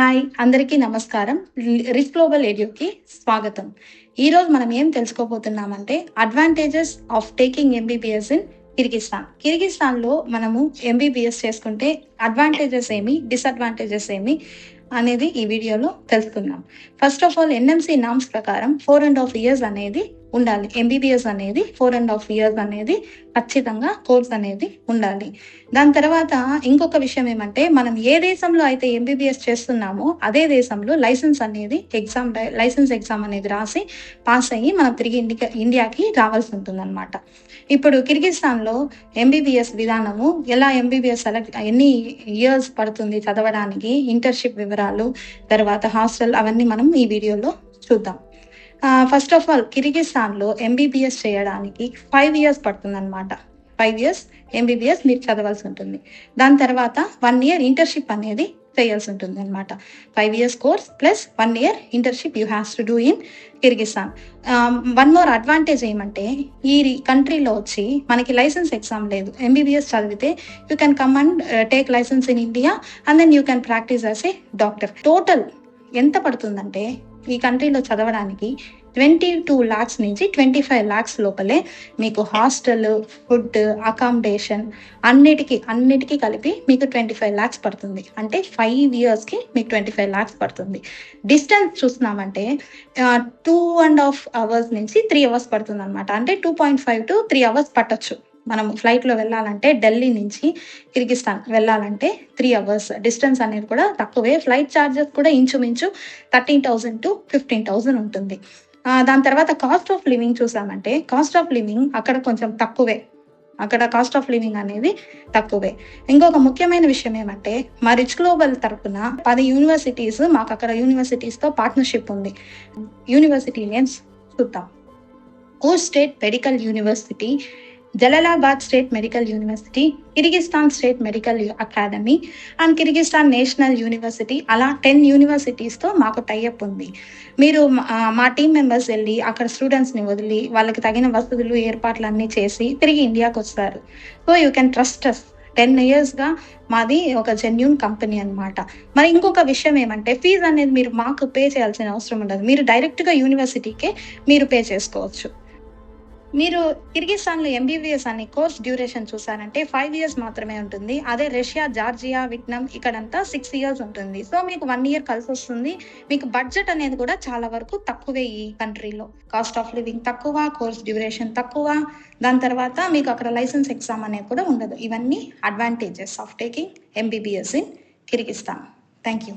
Hi అందరికీ నమస్కారం. Rich global ఎడ్యూకి స్వాగతం. ఈ రోజు మనం ఏం తెలుసుకోబోతున్నామంటే advantages of taking MBBS in Kyrgyzstan. కిర్గిస్తాన్లో మనము ఎంబీబీఎస్ చేసుకుంటే అడ్వాంటేజెస్ ఏమి డిసడ్వాంటేజెస్ ఏమి అనేది ఈ వీడియోలో తెలుసుకుందాం. First of all NMC norms ప్రకారం ఫోర్ అండ్ హాఫ్ ఇయర్స్ అనేది ఉండాలి. ఎంబీబీఎస్ అనేది ఫోర్ అండ్ హాఫ్ ఇయర్స్ అనేది ఖచ్చితంగా కోర్స్ అనేది ఉండాలి. దాని తర్వాత ఇంకొక విషయం ఏమంటే మనం ఏ దేశంలో అయితే ఎంబీబీఎస్ చేస్తున్నామో అదే దేశంలో లైసెన్స్ అనేది ఎగ్జామ్ లైసెన్స్ ఎగ్జామ్ అనేది రాసి పాస్ అయ్యి మనం తిరిగి ఇండియా ఇండియాకి రావాల్సి ఉంటుందన్నమాట. ఇప్పుడు కిర్గిస్తాన్లో ఎంబీబీఎస్ విధానము ఎలా ఎంబీబీఎస్ సెలెక్ట్ ఎన్ని ఇయర్స్ పడుతుంది చదవడానికి ఇంటర్న్షిప్ వివరాలు తర్వాత హాస్టల్ అవన్నీ మనం ఈ వీడియోలో చూద్దాం. ఫస్ట్ ఆఫ్ ఆల్ కిర్గిస్తాన్లో ఎంబీబీఎస్ చేయడానికి ఫైవ్ ఇయర్స్ పడుతుందన్నమాట. ఫైవ్ ఇయర్స్ ఎంబీబీఎస్ మీరు చదవాల్సి ఉంటుంది. దాని తర్వాత వన్ ఇయర్ ఇంటర్న్షిప్ అనేది చేయాల్సి ఉంటుంది అనమాట five years course plus one year internship you has to do in Kyrgyzstan one more advantage ఏమంటే ఈ కంట్రీలో వచ్చి మనకి లైసెన్స్ ఎగ్జామ్ లేదు. ఎంబీబీఎస్ చదివితే you can come and take licence in India and then you can practise as a doctor total ఎంత పడుతుందంటే ఈ కంట్రీలో చదవడానికి ట్వంటీ టూ ల్యాక్స్ నుంచి ట్వంటీ ఫైవ్ ల్యాక్స్ లోపలే మీకు హాస్టల్ ఫుడ్ అకామిడేషన్ అన్నిటికీ అన్నిటికీ కలిపి మీకు ట్వంటీ ఫైవ్ ల్యాక్స్ పడుతుంది. అంటే ఫైవ్ ఇయర్స్కి మీకు ట్వంటీ ఫైవ్ ల్యాక్స్ పడుతుంది. డిస్టెన్స్ చూస్తున్నామంటే టూ అండ్ హాఫ్ అవర్స్ నుంచి త్రీ అవర్స్ పడుతుంది అనమాట అంటే two point five to three hours పట్టొచ్చు. మనం ఫ్లైట్లో వెళ్ళాలంటే ఢిల్లీ నుంచి కిర్గిస్తాన్ వెళ్ళాలంటే త్రీ అవర్స్ డిస్టెన్స్ అనేది కూడా తక్కువే. ఫ్లైట్ ఛార్జెస్ కూడా ఇంచుమించు thirteen thousand to fifteen thousand ఉంటుంది. దాని తర్వాత కాస్ట్ ఆఫ్ లివింగ్ చూసామంటే కాస్ట్ ఆఫ్ లివింగ్ అక్కడ కొంచెం తక్కువే. అక్కడ కాస్ట్ ఆఫ్ లివింగ్ అనేది తక్కువే. ఇంకొక ముఖ్యమైన విషయం ఏమంటే మా రిచ్ గ్లోబల్ తరఫున పది యూనివర్సిటీస్ మాకు అక్కడ యూనివర్సిటీస్తో పార్ట్నర్షిప్ ఉంది. యూనివర్సిటీ నేమ్స్ చూద్దాం. Osh state medical university Jalalabad state medical university Kyrgyzstan state medical academy and Kyrgyzstan national university అలా టెన్ యూనివర్సిటీస్తో మాకు టైఅప్ ఉంది. మీరు మా టీం మెంబర్స్ వెళ్ళి అక్కడ స్టూడెంట్స్ని వదిలి వాళ్ళకి తగిన వసతులు ఏర్పాట్లు అన్నీ చేసి తిరిగి ఇండియాకి వస్తారు. So you can trust us ten ఇయర్స్గా మాది ఒక జెన్యున్ కంపెనీ అనమాట మరి ఇంకొక విషయం ఏమంటే ఫీజు అనేది మీరు మాకు పే చేయాల్సిన అవసరం ఉండదు. మీరు డైరెక్ట్గా యూనివర్సిటీకే మీరు పే చేసుకోవచ్చు. మీరు కిర్గిస్తాన్లో ఎంబీబీఎస్ అనే కోర్స్ డ్యూరేషన్ చూసారంటే ఫైవ్ ఇయర్స్ మాత్రమే ఉంటుంది. అదే రష్యా జార్జియా విట్నం ఇక్కడంతా సిక్స్ ఇయర్స్ ఉంటుంది. సో మీకు వన్ ఇయర్ కలిసి వస్తుంది. మీకు బడ్జెట్ అనేది కూడా చాలా వరకు తక్కువే ఈ కంట్రీలో కాస్ట్ ఆఫ్ లివింగ్ తక్కువ కోర్స్ డ్యూరేషన్ తక్కువ. దాని తర్వాత మీకు అక్కడ లైసెన్స్ ఎగ్జామ్ అనేది కూడా ఉండదు. ఇవన్నీ advantages of taking MBBS in Kyrgyzstan thank you